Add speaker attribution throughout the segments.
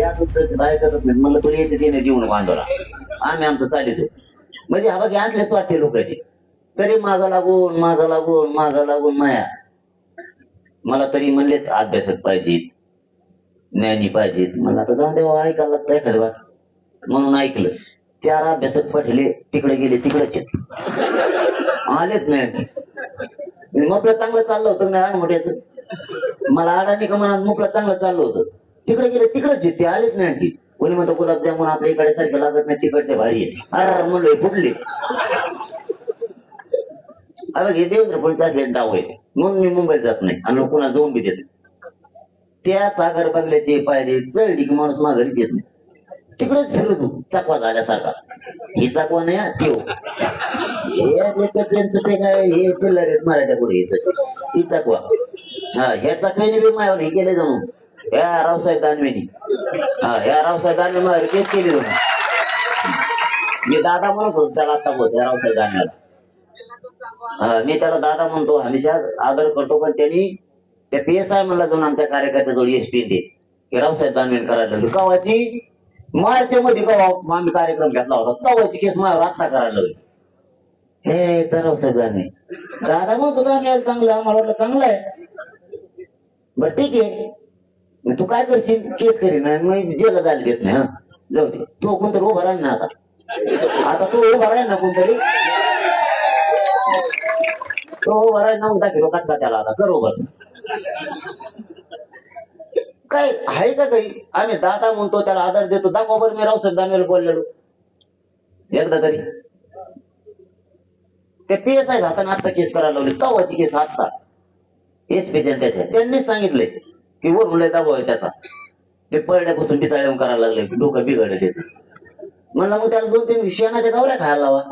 Speaker 1: असंच ऐकतच नाही. म्हणलं तुला येते ते नाही बांधवला आम्ही आमचं चालितो म्हणजे हा बघ आणलेच वाटते लोक तरी माग लागून माग लागून माग लागून माया. मला तरी म्हणलेच अभ्यासक पाहिजेत ज्ञानी पाहिजेत. मला आता जाऊ देवा ऐकायला लागतंय खरं बा म्हणून ऐकलं. चार अभ्यासक पटले तिकडे गेले तिकडेच येत. आलेच नाही मोकळं चांगलं चाललं होतं ना आडमोठ्याचं मला अडाणी का म्हणा मोकळं चांगलं चाललं होतं. तिकडे गेले तिकडेच येते आलेच नाही आणखी. कोणी म्हणतो गुलाबजामुन आपल्या इकडे सारखे लागत नाही तिकडचे भारी आहे. अरे म्हणलं फुटले. अरे हे देवेंद्र फडणवीस असले डाव आहे. म्हणून मी मुंबईत जात नाही. आणि पुन्हा जाऊन बी देत त्या सागर बंगल्याचे पायरे चढली की माणूस माघारीच येत नाही. तिकडेच फिरतो चकवा झाल्यासारखा. ही चकवा नाही हा, हे असले चकव्यान चपे काय हे चिल्लर आहेत मराठ्या पुढे ती चकवा. हा ह्या चकव्याने बी मायावर हे केले जाऊन या रावसाहेब दानवेनी. हा ह्या रावसाहेब दानवे मायावर केस केली तुम्ही मी दादा म्हणत होतो त्याला आता बोलतो. या रावसाहेब दानवेला. हा, मी त्याला दादा म्हणतो हमेशा आदर करतो पण त्यांनी त्या पी एस आय म्हणला जाऊन आमच्या कार्यकर्त्याजवळ एस पी दे. की रावसाहेब दानवे करायला लागलो. कवाची? मार्च मध्ये कवा आम्ही कार्यक्रम घेतला होता? कवाची केस माझ्यावर आत्ता करायला लागली. हे तर रावसाहेब दानवे. दादा म्हणतो आम्ही चांगलं आम्हाला वाटलं चांगलं आहे. बर ठीक आहे. तू काय करशील? केस करीन आणि मग जेला जायला देत नाही हा? जाऊ दे. तू कोणतरी उभा राहील ना आता. आता तू उभा राहील ना कोणतरी? तो उभा राहील ना मग दाखव कचरा त्याला आता. कर उभा. काय आहे का काही? आम्ही दादा म्हणतो त्याला आदर देतो. दाखवा बरं मी रावसाहेब दानवेला बोललेलो. एकदा तरी. ते पी एस आय हाताने आत्ता केस करायला लावले कवाची केस आत्ता. एस पी त्याच्या त्यांनीच सांगितले की वरून लय दबाव आहे त्याचा. ते पडल्यापासून पिसाळ्या करायला लागले डोकं बिघडलं त्याचं. म्हणलं मग त्याला दोन तीन शेणाच्या गावऱ्या खायला लावा.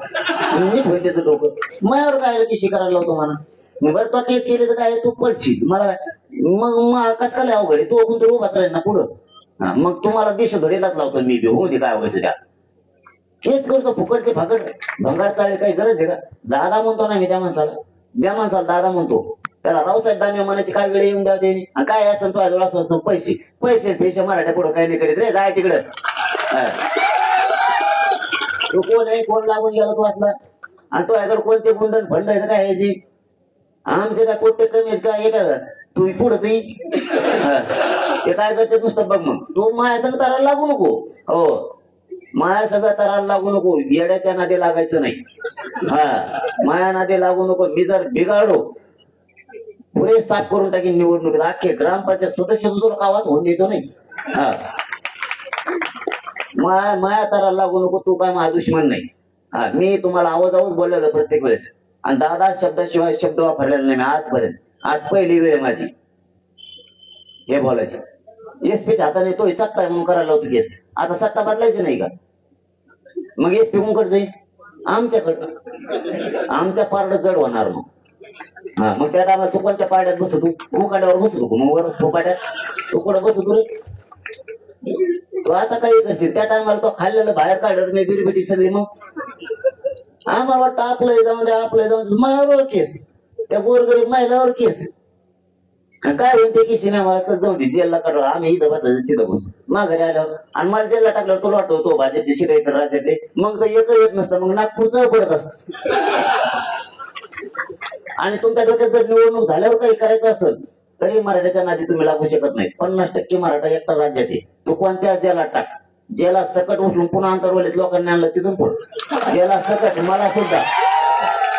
Speaker 1: नीट होईल त्याचं डोकं. मायावर काय किशी करायला लावतो म्हणा? मी बरं तो केस केले तर काय तू पडशील मला काय? मग मग कस काय अवघड आहे? तू कोणतरी उभाच राहील ना पुढं. मग तुम्हाला देश देशधडीलाच लावतो मी बी. होऊ दे काय व्हायचं त्या केस करतो फुकटचे फाकट. भंगार चाळे काही गरज आहे का? दादा म्हणतो ना मी त्या माणसाला. त्या माणसाला दादा म्हणतो त्याला रावसाहेब दानवे म्हणायची काय वेळ येऊन द्या ते आणि काय असं तो आजोळा असं पैसे पैसे पैसे मराठ्या पुढं काही नाही करीत रे. जाय तिकडं. तू कोण आहे? कोण लागून गेला तू असला? आणि तो याकडे कोणते गुंडन फंड आहे काय याची? आमचे काय पोट्टे कमी आहेत का हे का तू पुढं ती. ते काय करते नुसतं बघ मग. तू माया संग तराला लागू नको. हो. माया सगळं तराला लागू नको. येड्याच्या नादे लागायचं नाही. हा. माया नादे लागू नको. मी जर बिघाडो पुरे साफ करून टाकी निवडणुकीत. अख्खे ग्रामपंचायत सदस्य तुला आवाज होऊन द्यायचो नाही. हा. माया माया तारा लागू नको तू काय माझा दुश्मन नाही. हा मी तुम्हाला आवाज आवाज बोललेलो प्रत्येक वेळेस. आणि दादा शब्दाशिवाय शब्द वापरलेला नाही मी आजपर्यंत. आज पहिली वेळ आहे माझी. हे बोलायची. एसपीच्या हाताने तो सत्ता आहे म्हणून करायला होतो केस. आता सत्ता बदलायची नाही का? मग एसपी कोणकडे जाईल? आमच्याकडं. आमच्या पारड जड होणार मग. हा मग त्या टायमाला तू कोणत्या पाड्यात बसत तू मुकाड्यावर बसतो का मग वर तू कुठं बसत रे तू आता काही करशील? त्या टायमाला तो खाल्लेलं बाहेर काढलं मी बिरबिटी सगळी मग? आम्हाला वाटतं आपलं जाऊन दे आपलं जाऊन द्या. माझ्यावर केस. त्या गोरगरीब महिलावर केस. आणि काय होईल ते की मला तर जाऊ दे जेलला काढला आम्ही इथं बसायचं तिथं बसू. माघारी आल्यावर. आणि मला जेलला टाकल्यावर तुला वाटतो तो हो, भाजपची शिट इतर राज्यातले. मग तर एक येत नसतं मग नागपूरचं पडत असत. आणि तुमच्या डोक्यात जर निवडणूक झाल्यावर काही करायचं असेल तरी मराठ्याच्या नादी तुम्ही लागू शकत नाही. पन्नास टक्के मराठा एकटा राज्यात आहे. तो कोणत्या जेला टाक? जेला सकट उठून पुन्हा आंतरवलीत लोकांनी आणलं तिथून पुढे. जेला सकट मला सुद्धा.